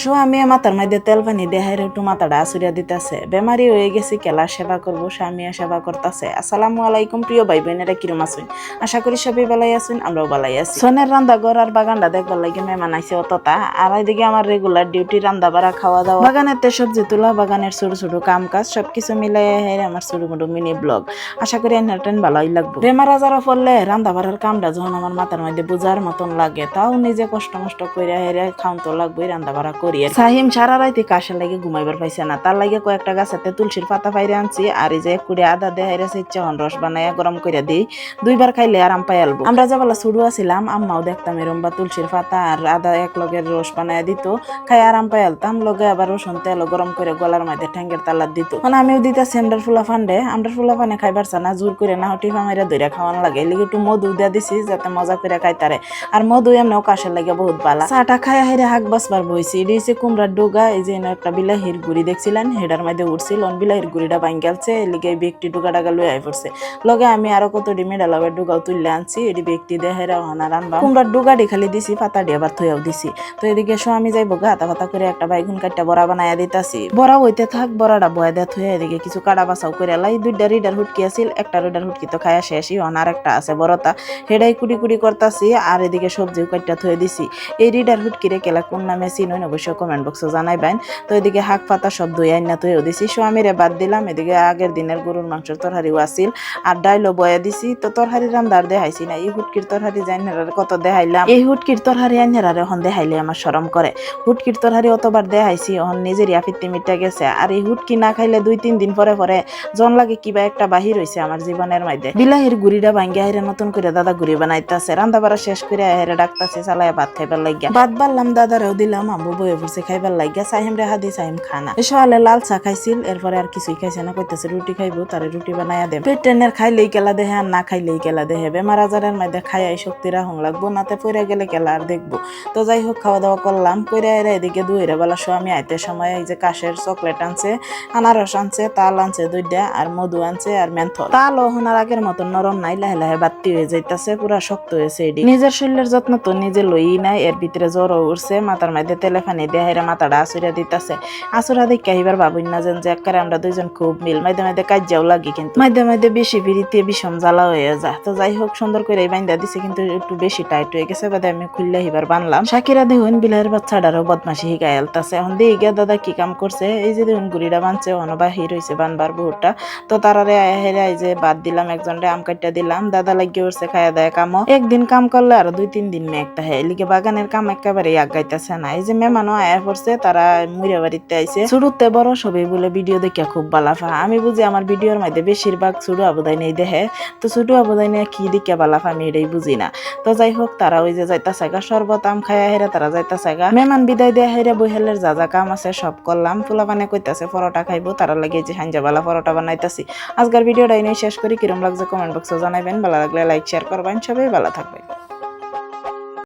So আমি মাথার মধ্যে তেল পানি দেখাই একটু মাথাটা আসুরিয়া দিতেছে। বেমারি হয়ে গেছি কেলা সেবা করব স্বামীও সেবা করতেছে। আসসালামু আলাইকুম, প্রিয় ভাই বোনেরা কিরম আছেন? আশা করি সবাই ভালাই আছেন, আমরাও ভালাই আছি। সোনের রান্দা ঘর আর বাগানটা দেখবার লাগে মেহমান আইছে অতটা, আর এইদিকে আমার রেগুলার ডিউটি রান্দা বাড়া খাওয়া দাওয়া বাগানেতে সবজি তোলা, বাগানের ছোট ছোট কাম কাজ সবকিছু মিলাই হেরে আমার ছোট মোটো মিনি ব্লগ। আশা করি এনারটেন ভালোই লাগবে। বেমার আজারও পড়লে রান্দা বাড়ার কামটা যখন আমার মাথার মধ্যে বোঝার মতন লাগে, তাও নিজে কষ্ট মষ্ট করে হেরে খাওন তো লাগবে রান্দা বাড়া করি। আর। সাহিম সারা রাইতে কাশের লাগে ঘুমাইবার পাইছে না। তার লাগে কয়েকটা গাছেতে তুলসীর পাতা পাইরে আনছি, আর এই যে কুড়ি আদা দেয় হেরে ইচ্ছা হন রস বানাইয়া গরম করে দিই। দুইবার খাইলে আরাম পাই আলবো। আমরা যাবেলা শুরু আছিলাম, আম্মাও দেখতাম এরম বা তুলসীর পাতা আর আদা এক লগের রস বানাইয়া দিত। খাই আরাম পাই আলতাম, লগে আবার রসুন তেল গরম করে গলার মধ্যে ঠ্যাঙ্গের তালার দিত। মানে আমিও দিতেছি আমরার ফুলা ফান্ডে। আমরার ফুলা ফানে খাইবার না জোর করে না হটি ফামাইরা ধরে খাওয়ান লাগে। লিগে একটু মধু দিয়া দিছি, যাতে মজা করে খাইতারে। আর মধু এমনিও কাশের লাগে বহুত বালা। চাটা খাই হেরে হাক বাসবার বইছি হচ্ছে কুমড়ার ডোগা, এই যে একটা বিলাহির গুড়ি দেখছিলেন, হেডার মধ্যে উঠছিল বিলাহির গুড়িটা ভাঙ গেলছে লিগে ব্যক্তি ডোগা ডাগা লই আই পড়ছে। লগে আমি আরও কত ডিমে ডালাবার ডোগাও তুললে আনছি, এটি ব্যক্তি দেহেরা হানা রানবা। কুমড়ার ডোগাটি খালি দিছি, পাতা দিয়ে আবার থইয়াও দিছি। তো এদিকে স্বামী যাইব গা, হাতা পাতা করে একটা বাইগুন কাটটা বড়া বানাইয়া দিতাছি। বড়া হইতে থাক, বড়াটা বয়া দেয়া থইয়া এদিকে কিছু কাটা বাসাও করে লাই। দুইটা রিডার হুটকি আছিল, একটা রিডার হুটকি তো খায়া শেষই হন আর একটা আছে বড়টা হেডাই কুটি কুটি করতাছি, আর এদিকে সবজিও কাটটা থয়ে দিছি। এই রিডার হুটকিরে কেলা কোন নামে চিনুন অবশ্যই কমেন্ট বক্সে জানাইবেন। তো এদিকে হাক পাতা সব দই আইনা থয়েও দিছি, স্বামীরে বাদ দিলাম, এদিকে আগের দিনের গরুর মাংসের তরহারিও আছিল, আর ডাইলও বয়া দিছি, তো তরহারি রান্দার দেখাইছি না, এই হুটকির তরহারি জাইনারে কত দেখাইলাম, এই হুটকির তরহারি আইনারে এখন দেখাইলে আমার শরম করে। হুটকির তরহারি অতবার দেখাইছি এখন নিজেরই আফিত্তি মিটে গেছে, আর এই হুটকি না খাইলে দুই তিন দিন পরে পরে জন লাগে কিবা একটা বাহির হইছে আমার জীবনের মধ্যে বিলাহির গুড়িটা ভাঙ্গিয়া হেরে নতুন করে দাদা গুড়ি বানাইতেছে রান্না বাড়া শেষ করে হেরে ডাকতাছে চালায় ভাত খাইবার লাগিয়া। ভাত বাড়লাম, দাদারেও দিলাম আম্বু বয়ে পড়ছে, খাইবার লাগিয়া সাহিম রে হাদি সাহিম খানা। সকালে লাল চা খাইছিল, এরপরে আর কিছুই খাইছে না, কইতেছে রুটি খাইবো, তারে রুটি বানাইয়া দেব পেট টেনের খাইলেই কেলা দেহে আর না খাইলেই কেলা দেহে, বেমার আজারের মধ্যে খাইয়াই শক্তি হং লাগবো, নাতে পইরা গেলে কেলা আর দেখব। তো যাই হোক খাওয়া দাওয়া করলাম, কইরা এরা এদিকে দুইরা বেলা, স্বামী, আইতে সময়, এই যে কাশের চকলেট আনছে, আনারস আনছে, তাল আনছে দুইটা আর মধু আনছে, আর মেন্থল। তাল ওহনার আগের মতন নরম নাই, লাহে লাহে বাত্তি হয়ে যাইতাছে, পুরা শক্ত হয়েছে এডি। নিজের শরীরের যত্ন তো নিজে লই নাই, এর ভিতরে জ্বর উঠছে, মাথার মধ্যে তেলে ফানি দিয়ে হেরা মাথাটা আসুরা দিতাছে আসুরা দেখে আহিবার ভাবুন না যেন যে একবারে আমরা দুইজন খুব মিল। মাঝে মাঝে কাজ্যাও লাগি কিন্তু। মাঝে মাঝে বেশি বিড়িতে বিষম জ্বালা হয়ে যায় তো যাই হোক সুন্দর করে বাইন্দা দিছে কিন্তু একটু বেশি টাইট হয়ে গেছে। বাদে আমি খুললে হিবার বানলাম। সাকিরা দেখুন বিলাইয়ের বাচ্চাটারও বদমাসি হিগায় আলতাছে। এখন দিয়ে গিয়া দাদা কি কাম করছে এই যে দেখুন গুড়িটা বানছে অন বাহির হয়েছে বানবার বহুটা তো তারারে হেরে এই যে বাদ দিলাম একজন একজনরে আম কাটটা দিলাম। দাদা লাগিয়ে উঠছে খায়া দেয় কামও একদিন কাম করলে আর দুই, তিন দিন মেঘটা হয় এলিকে বাগানের কাম একেবারে আগাইতেছে না। এই যে মেমানো আয়া পড়ছে, তারা মুড়ে বাড়িতে আইছে। শুরুতে বড় সবাই বলে ভিডিও দেখিয়া খুব বালাফা। আমি বুঝি আমার ভিডিওর মধ্যে বেশিরভাগ ছোট আবুদাই নেই দেখে তো ছোট আবুদাই নিয়ে কি দেখিয়া বালাফা আমি এটাই বুঝি না। তো যাই হোক, তারা ওই যে যাইতা গা, শরবত আম খাইয়া হেরে তারা যাইতা গা। মেমান বিদায় দিয়ে হেরে বইহেলের যা যা কাম আছে সব করলাম। ফুলা পানে কইতাছে পরোটা খাইবো, তারা লাগে যে হাঞ্জাবালা পরোটা বানাইতাছি। আজকের ভিডিওটা এনে শেষ করি। কিরম লাগছে কমেন্ট বক্সে জানাইবেন। ভালো লাগলে লাইক, শেয়ার করবেন। সবাই ভালো থাকবেন।